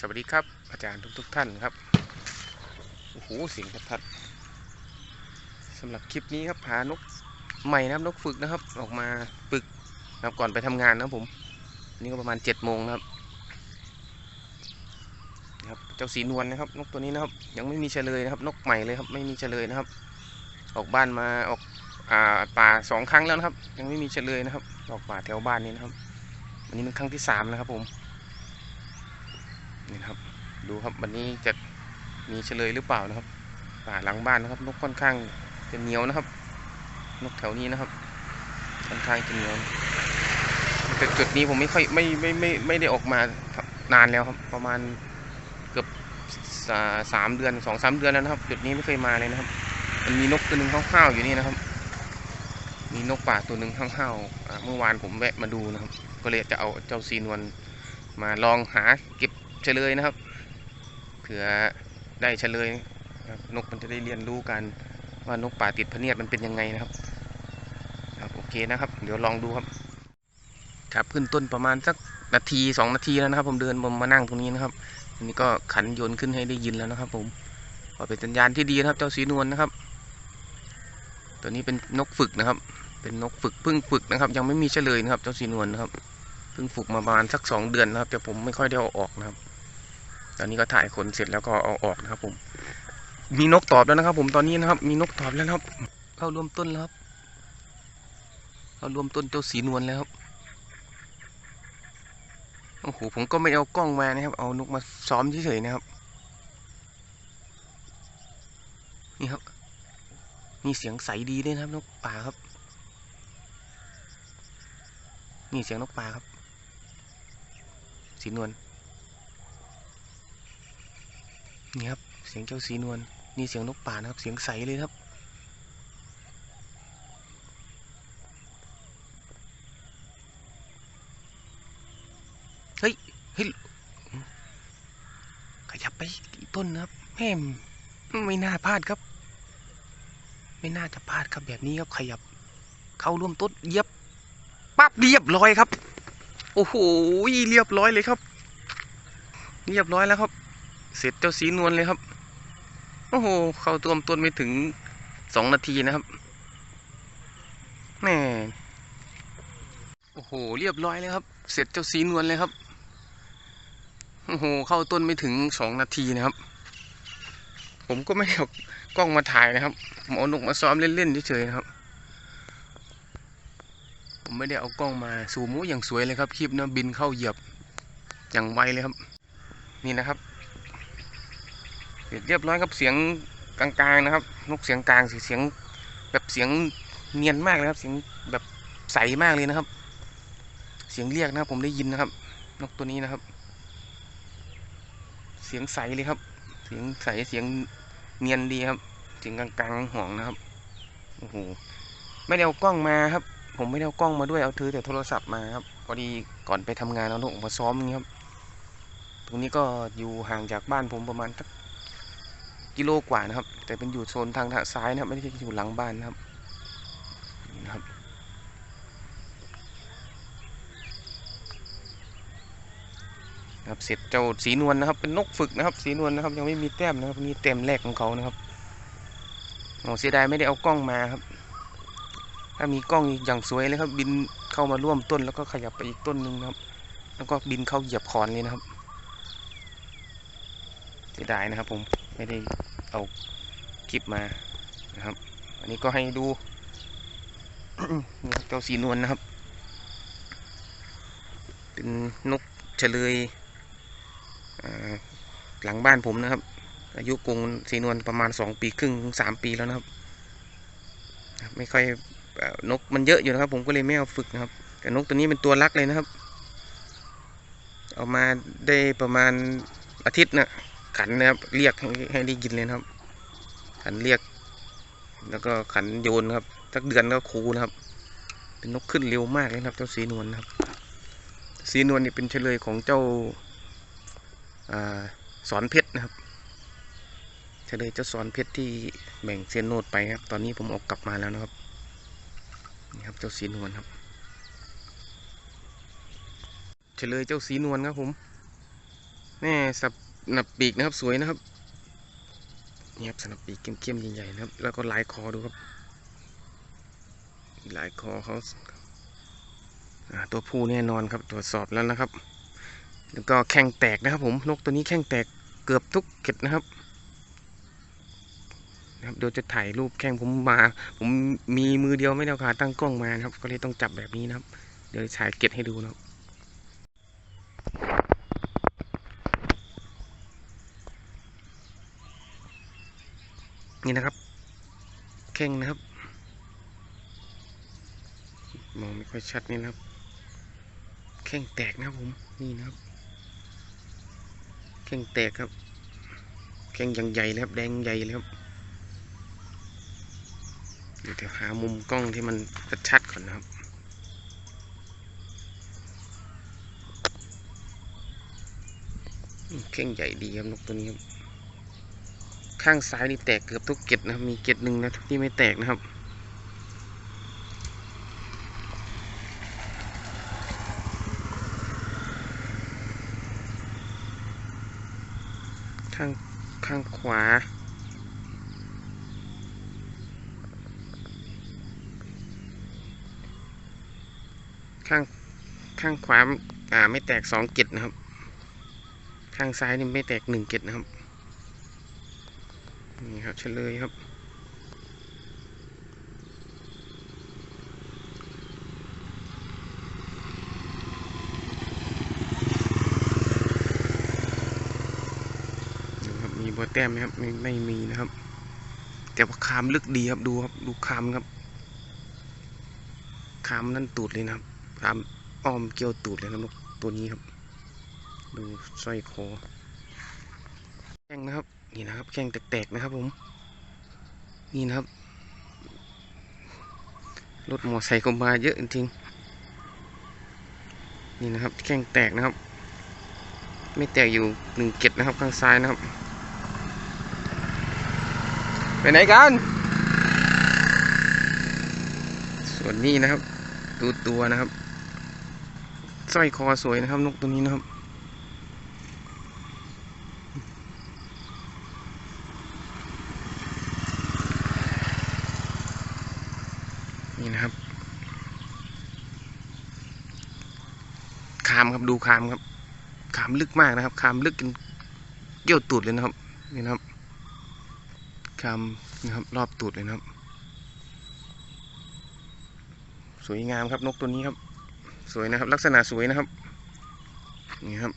สวัสดีครับ อาจารย์ทุกๆท่านครับ โอ้โหเสียงกระทัดสำหรับคลิปนี้ครับหานกใหม่นะครับนกฝึกนะครับ ออกมาปึกนะครับก่อนไปทำงานนะครับผมนนี่ก็ประมาณ7จ็ดโมงนะครับนะครับ เจ้าสีนวลนะครับ นกตัวนี้นะครับ ยังไม่มีเฉลยนะครับ นกใหม่เลยครับ ไม่มีเฉลยนะครับ ออกบ้านมาออกอ่าป่าสองครั้งแล้วนะครับ ยังไม่มีเฉลยนะครับ ออกป่าแถวบ้านนี้นะครับ อันนี้เป็นครั้งที่สามแล้วครับผม นี่ครับ ดูครับวันนี้จะมีเฉลยหรือเปล่านะครับป่าหลังบ้านนะครับ นกค่อนข้างจะเหนียวนะครับ นกแถวนี้นะครับ ค่อนข้างจะเหนียวแต่จุดนี้ผมไม่ค่อยไม่ไม่ไม่ไม่ได้ออกมานานแล้วครับ ประมาณเกือบสามเดือนสองสามเดือนแล้วนะครับ จุดนี้ไม่เคยมาเลยนะครับ มันมีนกตัวหนึ่งห้าวๆอยู่นี่นะครับ มีนกป่าตัวหนึ่งห้าวๆอ่าเมื่อวานผมแวะมาดูนะครับ ก็เลยจะเอาเจ้าซีนวลมาลองหาเก็บ เฉลยนะครับเผื่อได้เฉลยนกมันจะได้เรียนรู้กันว่านกป่าติดพเนียดมันเป็นยังไงนะครับครับโอเคนะครับ เดี๋ยวลองดูครับ ครับขึ้นต้นประมาณสักนาทีสองนาทีแล้วนะครับ ผมเดินผมมานั่งตรงนี้นะครับอันนี้ก็ขันโยนขึ้นให้ได้ยินแล้วนะครับ ผมก็เป็นสัญญาณที่ดีนะครับ เจ้าสีนวลนะครับ ตัวนี้เป็นนกฝึกนะครับ เป็นนกฝึกเพิ่งฝึกนะครับ ยังไม่มีเฉลยนะครับ เจ้าสีนวลนะครับเพิ่งฝึกมาประมาณสักสองเดือนนะครับแต่ผมไม่ค่อยได้เอาออกนะครับ ตอนนี้ก็ถ่ายขนเสร็จแล้วก็เอาออกนะครับ ผม มีนกตอบแล้วนะครับ ผมตอนนี้นะครับ มีนกตอบแล้วครับ เข้ารวมต้นแล้วครับเข้ารวมต้นเจ้าสีนวลแล้วครับโอ้โหผมก็ไม่เอากล้องมานะครับ เอานกมาซ้อมเฉยๆนะครับ นี่ครับ มีเสียงใสดีด้วยนะครับ นกป่าครับ นี่เสียงนกป่าครับ สีนวล นี่ครับ เสียงเจ้าสีนวลนี่เสียงนกป่านะครับ เสียงใสเลยครับ เฮ้ย เฮ้ย ขยับไปต้นนะครับแม่มไม่น่าพลาดครับ ไม่น่าจะพลาดครับแบบนี้ครับขยับ เข้าร่วมต้นเยียบปั๊บเรียบร้อยครับ โอ้โหเรียบร้อยเลยครับ เรียบร้อยแล้วครับ เสร็จเจ้าสีนวลเลยครับ โอ้โห เข้าตัวมต้นไม่ถึงสองนาทีนะครับแม่โอ้โห เรียบร้อยเลยครับ เสร็จเจ้าสีนวลเลยครับ โอ้โห เข้าต้นไม่ถึงสองนาทีนะครับ ผมก็ไม่ได้เอากล้องมาถ่ายนะครับผมเอานกมาซ้อมเล่นๆเฉยๆครับ ผมไม่ได้เอากล้องมาซูมโอ้อย่างสวยเลยครับ คลิปนะบินเข้าเหยียบอย่างไวเลยครับ นี่นะครับ เสร็จเรียบร้อยครับเสียงกลางๆนะครับ นกเสียงกลางเสียงแบบเสียงเนียนมากเลยครับ เสียงแบบใสมากเลยนะครับ เสียงเรียกนะครับ ผมได้ยินนะครับ นกตัวนี้นะครับ เสียงใสเลยครับ เสียงใสเสียงเนียนดีครับ เสียงกลางๆห่องนะครับโอ้โหไม่ได้เอากล้องมาครับ ผมไม่ได้เอากล้องมาด้วยเอาถือแต่โทรศัพท์มาครับพอดีก่อนไปทำงานเอานกออกมาซ้อมอย่างนี้ครับ ตรงนี้ก็อยู่ห่างจากบ้านผมประมาณสัก กิโลกว่านะครับ แต่เป็นอยู่โซนทางทางซ้ายนะครับ ไม่ได้อยู่หลังบ้านนะครับนี่นะครับครับเสร็จเจ้าสีนวลนะครับ เป็นนกฝึกนะครับ สีนวลนะครับ ยังไม่มีแต้มนะครับนี่แต้มแรกของเขานะครับโอ้เสียดายไม่ได้เอากล้องมาครับ ถ้ามีกล้องอีกอย่างสวยเลยครับ บินเข้ามาร่วมต้นแล้วก็ขยับไปอีกต้นหนึ่งนะครับ แล้วก็บินเข้าเหยียบคอนเลยนะครับเสียดายนะครับผม ไม่ได้เอาคลิปมานะครับ อันนี้ก็ให้ดูเจ้าสีนวลนะครับ เป็นนกเฉลยหลังบ้านผมนะครับ อายุกรงสีนวลประมาณสองปีครึ่งถึงสามปีแล้วนะครับ ไม่ค่อยนกมันเยอะอยู่นะครับ ผมก็เลยไม่เอาฝึกนะครับ แต่นกตัวนี้เป็นตัวรักเลยนะครับ เอามาได้ประมาณอาทิตย์นะ ขันนะครับ เรียกให้ให้ได้ยินเลยนะครับ ขันเรียก แล้วก็ขันโยนครับสักเดือนก็คูนะครับ เป็นนกขึ้นเร็วมากเลยครับ เจ้าสีนวลนะครับ สีนวลนี่เป็นเฉลยของเจ้าอสอนเพชรนะครับเฉลยเจ้าสอนเพชรที่แบ่งเซียนโนดไปครับ ตอนนี้ผมออกกลับมาแล้วนะครับนี่ครับเจ้าสีนวลครับเฉลยเจ้าสีนวลครับผมแน่สับ นับปีกนะครับสวยนะครับนี่ครับสนับปีกเข้มๆใหญ่ๆนะครับ แล้วก็ลายคอดูครับลายคอเขาตัวผู้แน่นอนครับตรวจสอบแล้วนะครับ แล้วก็แข้งแตกนะครับ ผมนกตัวนี้แข้งแตกเกือบทุกเกตนะครับนะครับเดี๋ยวจะถ่ายรูปแข้งผมมา ผมมีมือเดียวไม่ได้ขาตั้งกล้องมานะครับ ก็เลยต้องจับแบบนี้นะครับ เดี๋ยวถ่ายเกตให้ดูนะครับ นี่นะครับแข้งนะครับ มองไม่ค่อยชัดนี่นะครับแข้งแตกนะครับผม นี่นะครับแข้งแตกครับแข้งยังใหญ่เลยครับ แดงใหญ่เลยครับเดี๋ยวหามุมกล้องที่มันชัดๆก่อนนะครับแข้งใหญ่ดีครับนกตัวนี้ครับ ข้างซ้ายนี่แตกเกือบทุกเกล็ดนะครับมีเกล็ดหนึ่งนะที่ไม่แตกนะครับ ข้างข้างขวาข้างข้างขวาอ่าไม่แตกสองเกล็ดนะครับ ข้างซ้ายนี่ไม่แตกหนึ่งเกล็ดนะครับ นี่ครับเฉลยครับดูครับ มีบัวแต้มไหมครับ ไม่ไม่มีนะครับ แต่ว่าคามลึกดีครับดูครับ ดูคามครับคามนั่นตูดเลยนะครับคามอ้อมเกี่ยวตูดเลยนะครับนกตัวนี้ครับ ดูสร้อยคอแข้งนะครับ นี่นะครับแข้งแตกๆนะครับผม นี่นะครับรถมอไซค์ก็มาเยอะจริงๆนี่นะครับแข้งแตกนะครับ ไม่แตกอยู่หนึ่งเกตนะครับข้างซ้ายนะครับ ไปไหนกัน ส่วนนี้นะครับ ดูตัวนะครับสร้อยคอสวยนะครับนกตัวนี้นะครับ นี่นะครับ คามครับดูคามครับ คามลึกมากนะครับ คามลึกจนเกี่ยวตูดเลยนะครับ นี่นะครับ คามนะครับ รอบตูดเลยนะครับ สวยงามครับนกตัวนี้ครับ สวยนะครับ ลักษณะสวยนะครับ นี่ครับ